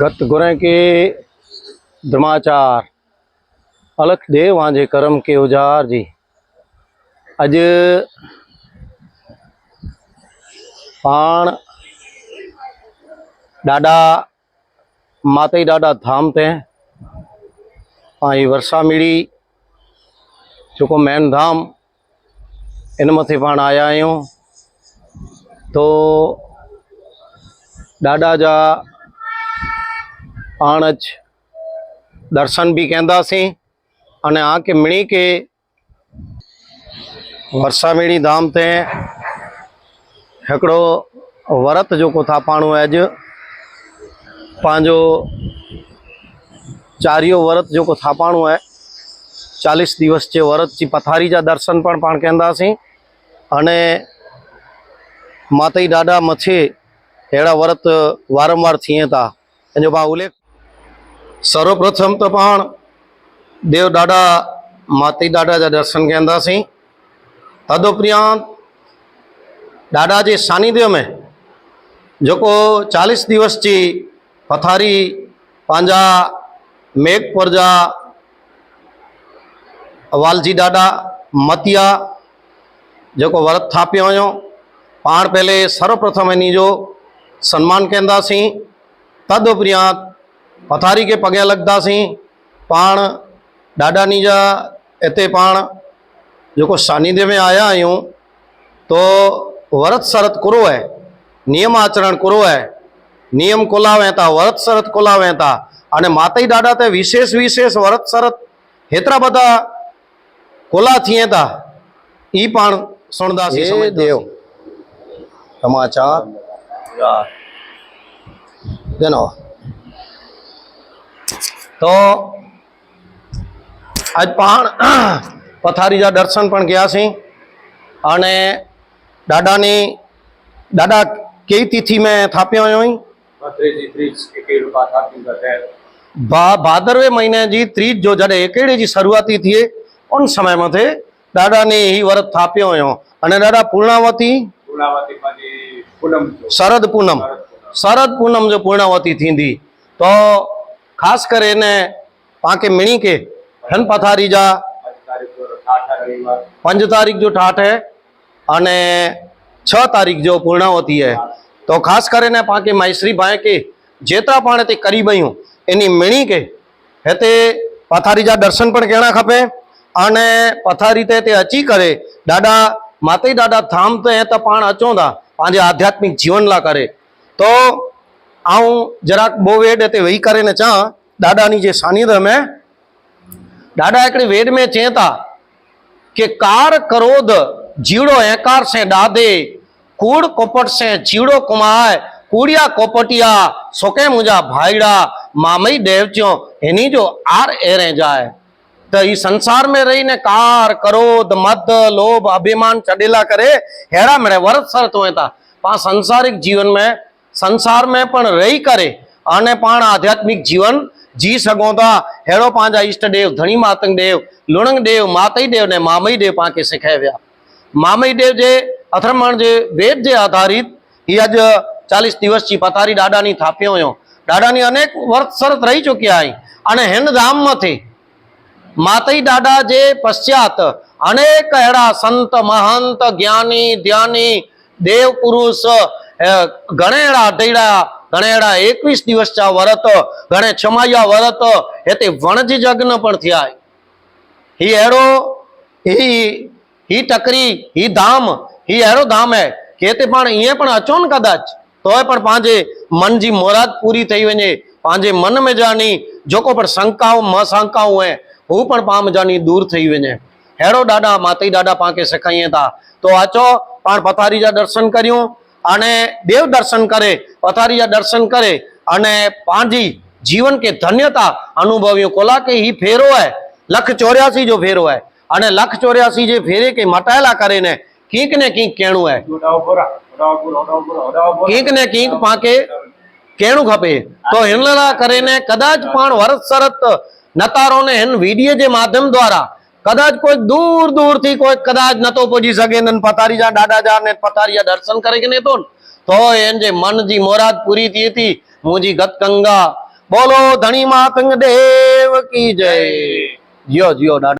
गत गुरें के धर्माचार अलख दे वांझे करम के उजार जी अज पाण ॾाढा माता ई ॾाढा धाम ते पंहिंजी वर्षा मिड़ी जेको मैन धाम इन मथे पाण आया आहियूं तो ॾाढा जा पाण अच दर्शन बि कंदासीं अने आके मिणी के वर्षा मिड़ी धाम ते हिकिड़ो वरत जेको थापाणो आहे अॼु पंहिंजो चारियो वरत जेको थापाणो आहे चालीस दिवस जे वरत जी पथारी जा दर्शन पण पाण कंदासीं अने माता ई ॾाढा मथे अहिड़ा वरत वारंवार थिए था पंहिंजो पाण उल्लेख સર્વપ્રથમ તો પણ દેવ દાડા માતી દાડા જે દર્શન કેન્દ્રથી તદુપરાંત દાદાજી સાનિધ્ય મેં જોકો ચાલીસ દિવસથી પથારી, પાંજા, મેઘ પરજા, વાલજી દાડા મતિયા જોકો વ્રત થાપ્યો હુયો. પાણ પહેલે સર્વપ્રથમ એની જો સન્માન કેન્દ્રથી તદુપરાંત सन्मान कंदासीं तदुपरांत पथारी खे पॻियां लॻंदासीं पाण ॾाढानी जा हिते पाण जेको सानिध्य में आया आहियूं तो वरत सरत करो आहे नियम आचरण करो आहे नियम कोलावे था वरत सरत कोलावे था અને માતા દાડા તે વિશેષ વિશેષ વરત શરત હેતરા બધા કોલા થઈએ તા ઈ પણ સુણદાસી દેવ સમાચાર જેનો તો આજ પણ પથારીજા દર્શન પણ ગયા છે અને દાદાની દાદા કઈ તિથિ મેં થાપ્યા હોય? ભાદરવે મહિને જી ત્રીજ જો જડે એકેડે જી શરૂઆતી થઈએ ઓન સમય મથે દાદાને એ વ્રત થાપ્યો હોય. અને દાદા પૂર્ણાવતી? શરદ પૂનમ. શરદ પૂનમ. જો પૂર્ણાવતી થીંદી તો पूनम जो पूर्णावती थींदी तो ख़ासि करे इन पाण खे मिणी के हिन पथारी जा પાંચ તારીખ જો ઠાઠા રવિવાર पंज तारीख़ जो ठाठ है अने छह तारीख़ जो पूर्णावती है तो ख़ासि करे ने पाण खे माइसरी भाई के जेतिरा पाण हिते क़रीब आहियूं इन मिणी के हिते पथारी जा दर्शन पण करणा खपे अने पथारी ते हिते अची करे ॾाढा माते ई ॾाढा धाम ते त पाण अचूं था पंहिंजे आध्यात्मिक जीवन આવું જરાક બહુ વેડ તે વહી કરીને ચા. દાદાની જે સાનિધ્ય મેં દાદા એકડી વેદ મેં ચેતા કે કાર કરોદ જીડો એકાર સે દાદે કૂડ કોપટ સે જીડો કમાય કુડિયા કોપટિયા, સોકે મુજા ભાઈડા મામઈ દેવચ્યો, એની જો આર એરે જાય. તો એ સંસાર મેં રહીને કાર ક્રોધ મદ, લોભ, અભિમાન, ચડેલા કરે હેરા મેળે વરસ સરતો હતા પણ સંસારિક જીવન મેં સંસાર में પણ રહી કરે અને પણ આધ્યાત્મિક જીવન જી સઘो था अहिड़ो पंहिंजा ईष्ट देव धणी मातंग देव लुणंग देव मातई देव ने मामई देव पाण खे सेखारे विया मामई देव जे अथरमण जे वेद जे आधारित ही अॼु चालीस दिवस जी पथारी ॾाढानी थापियो हुयो ॾाढानी अनेक वर्त सरत रही चुकिया आहिनि अने हिन धाम मथे मातई ॾाढा जे पश्चात अनेक अहिड़ा संत महंत ज्ञानी ध्यानी देव पुरुष अ, घणे अहिड़ा अधेड़ा घणे अहिड़ा एकवीस दिवस जा वरत घणे छमाया वरत हिते वणज जगन पण थिया आहिनि ही अहिड़ो ही ही टकरी ही धाम ही अहिड़ो धाम आहे कि हिते पाण ईअं पण अचो न कदाच तोए पण पंहिंजे मन जी मुराद पूरी थी वञे पंहिंजे मन में जानी जेको पण शंकाऊं म शंकाऊं आहे हू पण पाण जानी दूर थी वञे अहिड़ो ॾाढा माता ई ॾाढा पाण खे सेखारीअ था तो अचो पाण पथारी जा दर्शन करियूं અને દેવ દર્શન કરે, પથારીયા દર્શન કરે અને પાંજી જીવન કે ધન્યતા અનુભવ્યું. કોલા કે ઈ ફેરો હે, લખ ચોર્યાસી જો ફેરો હે. અને લખ ચોર્યાસી જે ફેરે કે મટાયેલા કરીને, કીંક ને કીંક કેણું હે. કીંક ને કીંક પાકે કેણું ખપે. તો હિનલા કરીને કદાચ પણ વરસ શરત નતારોને હેન વીડિયો જે માધ્યમ દ્વારા કદાચ કોઈ દૂર દૂરથી કોઈ કદાચ નતો પહોંચી શકે ને પથારી જા દાદા જા ને પથારીયા દર્શન કરે કે નહીં તો તો એન જે મન જી મોરાદ પૂરી થઈ હતી મુજી ગત ગંગા બોલો ધણી માતંગ દેવ કી જય. જીઓ જીઓ દાદા.